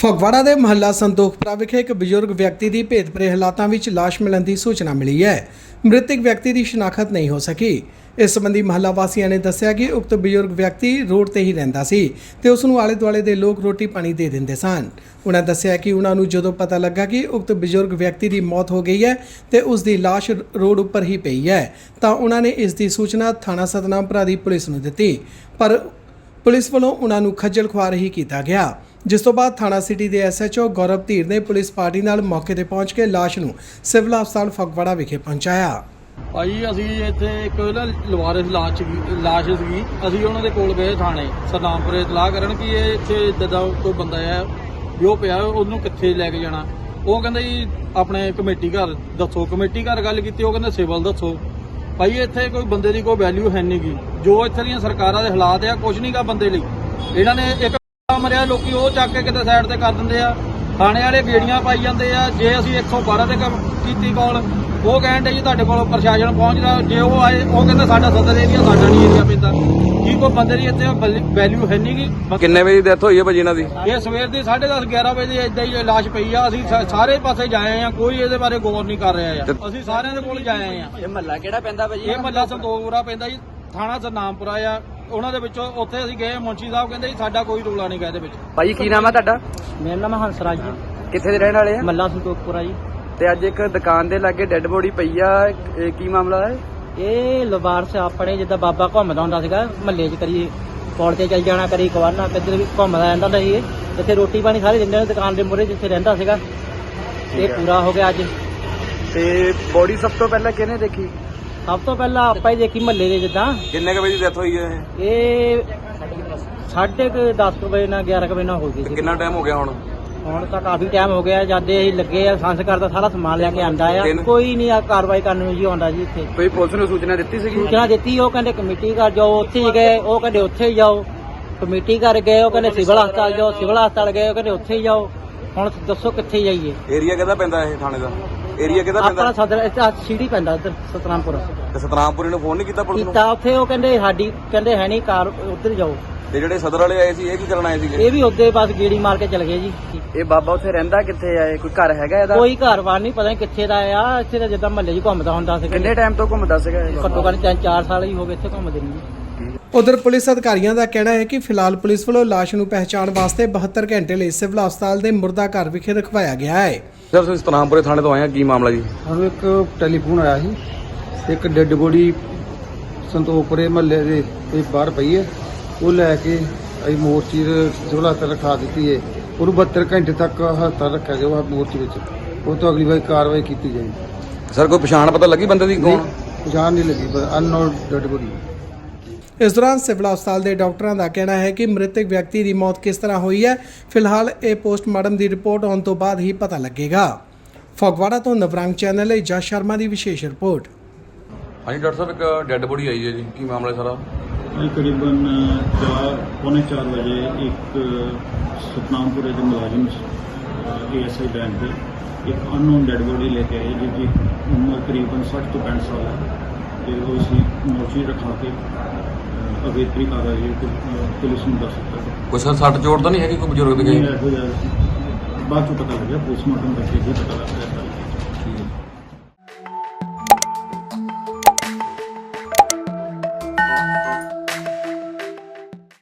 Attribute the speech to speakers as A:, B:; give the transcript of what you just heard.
A: ਫਗਵਾੜਾ ਦੇ ਮਹੱਲਾ ਸੰਤੋਖਪੁਰਾ ਵਿਖੇ ਇੱਕ ਬਜ਼ੁਰਗ ਵਿਅਕਤੀ ਦੀ ਭੇਤਭਰੇ ਹਾਲਾਤਾਂ ਵਿੱਚ ਲਾਸ਼ ਮਿਲਣ ਦੀ ਸੂਚਨਾ ਮਿਲੀ ਹੈ। ਮ੍ਰਿਤਕ ਵਿਅਕਤੀ ਦੀ ਸ਼ਨਾਖਤ ਨਹੀਂ ਹੋ ਸਕੀ। ਇਸ ਸੰਬੰਧੀ ਮਹੱਲਾ ਵਾਸੀਆਂ ਨੇ ਦੱਸਿਆ ਕਿ ਉਕਤ ਬਜ਼ੁਰਗ ਵਿਅਕਤੀ ਰੋਡ ਤੇ ਹੀ ਰਹਿੰਦਾ ਸੀ ਤੇ ਉਸ ਨੂੰ ਆਲੇ ਦੁਆਲੇ ਦੇ ਲੋਕ ਰੋਟੀ ਪਾਣੀ ਦੇ ਦਿੰਦੇ ਸਨ। ਉਹਨਾਂ ਦੱਸਿਆ ਕਿ ਉਹਨਾਂ ਨੂੰ ਜਦੋਂ ਪਤਾ ਲੱਗਾ ਕਿ ਉਕਤ ਬਜ਼ੁਰਗ ਵਿਅਕਤੀ ਦੀ ਮੌਤ ਹੋ ਗਈ ਹੈ ਤੇ ਉਸ ਦੀ ਲਾਸ਼ ਰੋਡ ਉੱਪਰ ਹੀ ਪਈ ਹੈ, ਤਾਂ ਉਹਨਾਂ ਨੇ ਇਸ ਦੀ ਸੂਚਨਾ ਥਾਣਾ ਸਤਨਾਮਪੁਰਾ ਦੀ ਪੁਲਿਸ ਨੂੰ ਦਿੱਤੀ। ਪਰ ਪੁਲਿਸ ਵੱਲੋਂ ਉਹਨਾਂ ਨੂੰ ਖੱਜਲ ਖੁਆਰ ਹੀ ਕੀਤਾ ਗਿਆ। ਜਿਸ ਤੋਂ ਬਾਅਦ ਥਾਣਾ ਸਿਟੀ ਦੇ ਐਸਐਚਓ ਗੌਰਵ ਧੀਰ ਨੇ ਪੁਲਿਸ ਪਾਰਟੀ ਨਾਲ ਮੌਕੇ ਤੇ ਪਹੁੰਚ ਕੇ ਲਾਸ਼ ਨੂੰ ਸਿਵਲ ਹਸਪਤਾਲ ਫਗਵਾੜਾ ਵਿਖੇ ਪਹੁੰਚਾਇਆ।
B: ਭਾਈ, ਅਸੀਂ ਇੱਥੇ ਇੱਕ ਨਾ ਲਵਾਰਿਸ ਲਾਸ਼ ਸੀਗੀ ਲਾਸ਼ ਸੀਗੀ। ਅਸੀਂ ਉਹਨਾਂ ਦੇ ਕੋਲ ਗਏ ਥਾਣੇ, ਸਰਨਾਮਪੁਰੇ ਇਤਲਾਹ ਕਰਨ ਕਿ ਇਹ ਇੱਥੇ ਇੱਦਾਂ ਕੋਈ ਬੰਦਾ ਆ, ਵੀ ਉਹ ਪਿਆ, ਉਹਨੂੰ ਕਿੱਥੇ ਲੈ ਕੇ ਜਾਣਾ। ਉਹ ਕਹਿੰਦਾ ਜੀ, ਆਪਣੇ ਕਮੇਟੀ ਘਰ ਦੱਸੋ। ਕਮੇਟੀ ਘਰ ਗੱਲ ਕੀਤੀ, ਉਹ ਕਹਿੰਦਾ ਸਿਵਲ ਦੱਸੋ। ਭਾਈ, ਇੱਥੇ ਕੋਈ ਬੰਦੇ ਦੀ ਕੋਈ ਵੈਲਿਊ ਹੈ ਨਹੀਂਗੀ ਜੋ ਇੱਥੇ ਦੀਆਂ ਸਰਕਾਰਾਂ ਦੇ ਹਾਲਾਤ ਆ ਕੁਝ ਨਹੀਂਗਾ ਬੰਦੇ ਲਈ। ਇਹਨਾਂ ਨੇ ਇੱਕ ਮਰਿਆ, ਲੋਕੀ ਉਹ ਚੱਕ ਕੇ ਕਿਤੇ ਸਾਈਡ ਤੇ ਕਰ ਦਿੰਦੇ ਆ। ਥਾਣੇ ਵਾਲੇ ਬੇੜੀਆਂ ਪਾਈ ਜਾਂਦੇ ਆ, ਜੇ ਅਸੀਂ 112 ਤੇ ਕੀਤੀ ਕਾਲ ਉਹ ਕਹਿੰਦੇ ਜੀ, ਤੁਹਾਡੇ ਕੋਲ ਪ੍ਰਸ਼ਾਸਨ ਪਹੁੰਚਦਾ, ਜੇ ਉਹ ਆਏ, ਉਹ ਕਹਿੰਦਾ ਸਾਡਾ ਸਦਰ ਏਰੀਆ ਸਾਡਾ ਨਹੀਂ ਏਰੀਆ ਪੈਂਦਾ। ਕੀ ਕੋਈ ਬੰਦੇ ਦੀ ਇੱਥੇ ਵੈਲਿਊ ਹੈ ਨਹੀਂਗੀ
C: ਕਿੰਨੇ ਵਜੇ ਡੈਥ ਹੋਈ ਹੈ ਭਾਜੀ ਇਹਨਾਂ ਦੀ?
B: ਇਹ ਸਵੇਰ ਦੀ 10:30 11 ਵਜੇ ਇਦਾਂ ਹੀ ਲਾਸ਼ ਪਈ ਆ। ਅਸੀਂ ਸਾ- ਸਾਰੇ ਪਾਸੇ ਜਾਏ ਆ ਕੋਈ ਇਹਦੇ ਬਾਰੇ ਗੌਰ ਨਹੀਂ ਕਰ ਰਿਹਾ ਆ। ਅਸੀਂ ਸਾਰਿਆਂ ਦੇ ਕੋਲ ਜਾਏ ਆ।
D: ਇਹ ਮਹੱਲਾ ਕਿਹੜਾ ਪੈਂਦਾ ਭਾਜੀ?
B: ਇਹ ਮੱਲਾ ਸੰਤੋਖਪੁਰਾ ਪੈਂਦਾ ਜੀ ਥਾਣਾ ਸਰਨਾਮਪੁਰਾ ਆ। ਉਹਨਾਂ ਦੇ ਵਿੱਚੋਂ ਉੱਥੇ ਅਸੀਂ ਗਏ ਮੁੰਸ਼ੀ ਸਾਹਿਬ ਕਹਿੰਦੇ ਜੀ ਸਾਡਾ ਕੋਈ ਰੋਲਾ ਨਹੀਂ ਗਾ ਇਹਦੇ ਵਿੱਚ।
D: ਭਾਜੀ ਕੀ ਨਾਮ ਹੈ ਤੁਹਾਡਾ?
B: ਮੇਰਾ ਨਾਮ ਹੰਸਰਾਜ ਜੀ।
D: ਕਿੱਥੇ ਦੇ ਰਹਿਣ ਵਾਲੇ ਆ?
B: ਮੱਲਾ ਸੰਤੋਖਪੁਰਾ ਜੀ।
D: ਤੇ ਅੱਜ ਇੱਕ ਦੁਕਾਨ ਦੇ ਲਾਗੇ ਡੈੱਡ ਬੋਡੀ ਪਈ ਆ। ਇਹ ਕੀ ਮਾਮਲਾ ਹੈ?
E: ਇਹ ਲਵਾਰਸ ਆਪਣੇ ਜਿੱਦਾਂ ਬਾਬਾ ਘੁੰਮਦਾ ਹੁੰਦਾ ਸੀਗਾ ਮਹੱਲੇ 'ਚ ਕਰੀ ਪੌੜ ਤੇ ਚੱਲ ਜਾਣਾ ਕਰੀ ਕਵਾਨਾ ਕਿੱਧਰ ਵੀ ਘੁੰਮਦਾ ਰਹਿੰਦਾ ਹੁੰਦਾ ਸੀ ਇਹ ਇੱਥੇ ਰੋਟੀ ਪਾਣੀ ਸਾਰੇ ਦਿੰਦੇ ਨੇ ਦੁਕਾਨ ਦੇ ਮੂਹਰੇ ਜਿੱਥੇ ਰਹਿੰਦਾ ਸੀਗਾ। ਇਹ ਪੂਰਾ ਹੋ ਗਿਆ ਅੱਜ।
D: ਤੇ ਬੋਡੀ ਸਭ ਤੋਂ ਪਹਿਲਾਂ ਕਿਹਨੇ ਦੇਖੀ?
E: ਸਭ ਤੋਂ ਪਹਿਲਾਂ ਆਪਾਂ ਹੀ ਦੇਖੀ ਮਹੱਲੇ ਦੇ ਜਿੱਦਾਂ।
C: ਕਿੰਨੇ ਕੁ ਵਜੇ ਡੈਥ ਹੋਈ ਹੈ ਇਹ?
E: ਇਹ ਸਾਢੇ ਕੁ 10 ਵਜੇ ਨਾਲ 11 ਕੁ ਵਜੇ ਨਾਲ ਹੋ ਗਈ ਸੀ।
C: ਕਿੰਨਾ ਟਾਈਮ ਹੋ ਗਿਆ ਹੁਣ?
E: ਹੁਣ ਤਾਂ ਕਾਫੀ ਟਾਈਮ ਹੋ ਗਿਆ ਜਦ ਇਹ ਲੱਗੇ ਆ ਸੰਸਕਾਰ ਦਾ ਸਾਰਾ ਸਮਾਨ ਲੈ ਕੇ ਆਂਦਾ ਆ।
C: ਦਿਨ-
E: ਕੋਈ ਨਹੀਂ ਆ ਕਾਰਵਾਈ ਕਰਨ ਨੂੰ ਜੀ ਆਉਂਦਾ ਜੀ ਇੱਥੇ।
D: ਕੋਈ ਪੁਲਿਸ ਨੂੰ ਸੂਚਨਾ ਦਿੱਤੀ ਸੀਗੀ?
E: ਸੂਚਨਾ ਦਿੱਤੀ ਉਹ ਕਹਿੰਦੇ ਕਮੇਟੀ ਘਰ ਜਾਓ ਉੱਥੇ ਹੀ ਗਏ ਉਹ ਕਹਿੰਦੇ ਉੱਥੇ ਹੀ ਜਾਓ। ਕਮੇਟੀ ਘਰ ਗਏ ਉਹ ਕਹਿੰਦੇ ਸਿਵਲ ਹਸਪਤਾਲ ਜਾਓ ਸਿਵਲ ਹਸਪਤਾਲ ਗਏ ਉਹ ਕਹਿੰਦੇ ਉੱਥੇ ਹੀ ਜਾਓ। ਹੁਣ ਦੱਸੋ ਕਿੱਥੇ ਜਾਈਏ?
C: ਏਰੀਆ ਕਿਹਦਾ ਪੈਂਦਾ ਇਹ ਥਾਣੇ ਦਾ? ਏਰੀਆ ਕਿਹਦਾ
E: ਆਪਣਾ
C: ਪੈਂਦਾ
E: ਸਦਰ ਇੱਥੇ ਸੀੜੀ ਪੈਂਦਾ ਇੱਧਰ ਸਤਨਾਮਪੁਰ।
C: ਤੇ ਸਤਨਾਮਪੁਰੀ ਨੂੰ ਫੋਨ ਨਹੀਂ ਕੀਤਾ ਪੁਲਿਸ ਨੂੰ?
E: ਕੀਤਾ ਉੱਥੇ ਉਹ ਕਹਿੰਦੇ ਸਾਡੀ ਕਹਿੰਦੇ ਹੈ ਨਹੀਂ ਕਾਰ ਉੱਧਰ ਜਾਓ।
C: ਤੇ ਜਿਹੜੇ ਸਦਰ ਵਾਲੇ ਆਏ ਸੀ ਇਹ ਕੀ ਕਰਨ ਆਏ ਸੀਗੇ?
E: ਇਹ ਵੀ ਉੱਦੇ ਬਸ ਗੇੜੀ ਮਾਰ ਕੇ ਚਲ ਗਏ ਜੀ।
D: ਇਹ ਬਾਬਾ ਉੱਥੇ ਰਹਿੰਦਾ ਕਿੱਥੇ ਆ? ਇਹ ਕੋਈ ਘਰ ਹੈਗਾ ਇਹਦਾ?
E: ਕੋਈ ਘਰ-ਬਾਰ ਨਹੀਂ ਪਤਾ ਨਹੀਂ ਕਿੱਥੇ ਦਾ ਆ। ਇੱਥੇ ਤਾਂ ਜਿੱਦਾਂ ਮਹੱਲੇ 'ਚ ਘੁੰਮਦਾ ਹੁੰਦਾ ਸੀ।
D: ਕਿੰਨੇ ਟਾਈਮ ਤੋਂ ਘੁੰਮਦਾ ਸੀਗਾ ਇਹ?
E: ਘੱਟੋ ਘੱਟ ਤਿੰਨ ਚਾਰ ਸਾਲ ਹੀ ਹੋ ਗਏ ਇੱਥੇ ਘੁੰਮਦੇ ਨੂੰ।
A: ਉਧਰ ਪੁਲਿਸ ਅਧਿਕਾਰੀਆਂ ਦਾ ਕਹਿਣਾ ਹੈ ਕਿ ਫਿਲਹਾਲ ਪੁਲਿਸ ਵੱਲੋਂ ਲਾਸ਼ ਨੂੰ ਪਹਿਚਾਣ ਵਾਸਤੇ 72 ਘੰਟੇ ਲਈ ਸਿਵਲ ਹਸਪਤਾਲ ਦੇ ਮੁਰਦਾ ਘਰ ਵਿਖੇ ਰਖਵਾਇਆ ਗਿਆ ਹੈ।
C: ਸਰ ਤੁਸੀਂ ਸਤਨਾਮਪੁਰੇ ਥਾਣੇ ਤੋਂ ਆਏ ਆ ਕੀ ਮਾਮਲਾ ਜੀ?
F: ਸਾਨੂੰ ਇੱਕ ਟੈਲੀਫੋਨ ਆਇਆ ਸੀ ਇੱਕ ਡੈੱਡ ਬੋਡੀ ਸੰਤੋਖਪੁਰੇ ਮਹੱਲੇ ਦੇ ਤੇ ਬਾਹਰ ਪਈ ਹੈ। ਉਹ ਲੈ ਕੇ ਅਸੀਂ ਮੋਰਚੀ ਦੇ ਸਿਵਲ ਹਸਪਤਾਲ ਰਖਾ ਦਿੱਤੀ ਹੈ। ਉਹਨੂੰ 72 ਘੰਟੇ ਤੱਕ ਹਸਪਤਾਲ ਰੱਖਿਆ ਗਿਆ ਮੋਰਚੀ ਵਿੱਚ। ਉਹ ਤੋਂ ਅਗਲੀ ਵਾਰ ਕਾਰਵਾਈ ਕੀਤੀ ਜਾਏਗੀ।
C: ਸਰ ਕੋਈ ਪਛਾਣ ਪਤਾ ਲੱਗੀ ਬੰਦੇ ਦੀ ਕੌਣ?
F: ਪਛਾਣ ਨਹੀਂ ਲੱਗੀ ਪਰ ਅਨਨੋਨ ਡੈੱਡ ਬੋਡੀ।
A: ਇਸ ਦੌਰਾਨ ਸਿਵਲ ਹਸਪਤਾਲ ਦੇ ਡਾਕਟਰਾਂ ਦਾ ਕਹਿਣਾ ਹੈ ਕਿ ਮ੍ਰਿਤਕ ਵਿਅਕਤੀ ਦੀ ਮੌਤ ਕਿਸ ਤਰ੍ਹਾਂ ਹੋਈ ਹੈ ਫਿਲਹਾਲ ਇਹ ਪੋਸਟਮਾਰਟਮ ਦੀ ਰਿਪੋਰਟ ਆਉਣ ਤੋਂ ਬਾਅਦ ਹੀ ਪਤਾ ਲੱਗੇਗਾ। ਫਗਵਾੜਾ ਤੋਂ ਨਵਰੰਗ ਚੈਨਲ ਲਈ ਜਸ ਸ਼ਰਮਾ ਦੀ ਵਿਸ਼ੇਸ਼ ਰਿਪੋਰਟ।
C: ਹਾਂਜੀ ਡਾਕਟਰ ਸਾਹਿਬ ਇੱਕ ਡੈੱਡ ਬੋਡੀ ਆਈ ਹੈ ਜੀ। ਕੀ ਮਾਮਲਾ ਹੈ ਸਾਰਾ?
G: ਅੱਜ ਕਰੀਬਨ ਚਾਰ ਪੌਣੇ ਚਾਰ ਵਜੇ ਇੱਕ ਸਤਨਾਮਪੁਰੇ ਦੇ ਮੁਲਾਜ਼ਮ ਏਐਸਆਈ ਬੈਂਕ ਦੇ ਇੱਕ ਅਨਨੋਨ ਡੈਡ ਬੋਡੀ ਲੈ ਕੇ ਆਏ ਜਿਹਦੀ ਉਮਰ ਕਰੀਬਨ 60 ਤੋਂ 65 ਸਾਲ ਹੈ। ਤੇ ਉਹ ਅਸੀਂ ਮੋਚੀ ਰਖਾ ਕੇ ਅਹ, ਅਗੇਤਰੀ ਕਾਰਵਾਈ ਕੋ- ਅਹ, ਪੁਲਿਸ ਨੂੰ ਦੱਸ ਦਿੱਤਾ
C: ਕੋਈ ਸਰ ਸੱਟ ਚੋਟ ਤਾਂ ਨਹੀਂ ਹੈਗੀ ਕੋਈ ਬਜ਼ੁਰਗ ਦੇ?
G: ਨਹੀਂ ਇਹੋ ਜਿਹਾ ਬਾਅਦ ਚੋਂ ਪਤਾ ਲੱਗਿਆ ਪੋਸਟਮਾਰਟਮ ਕਰਕੇ ਹੀ ਪਤਾ ਲੱਗਿਆ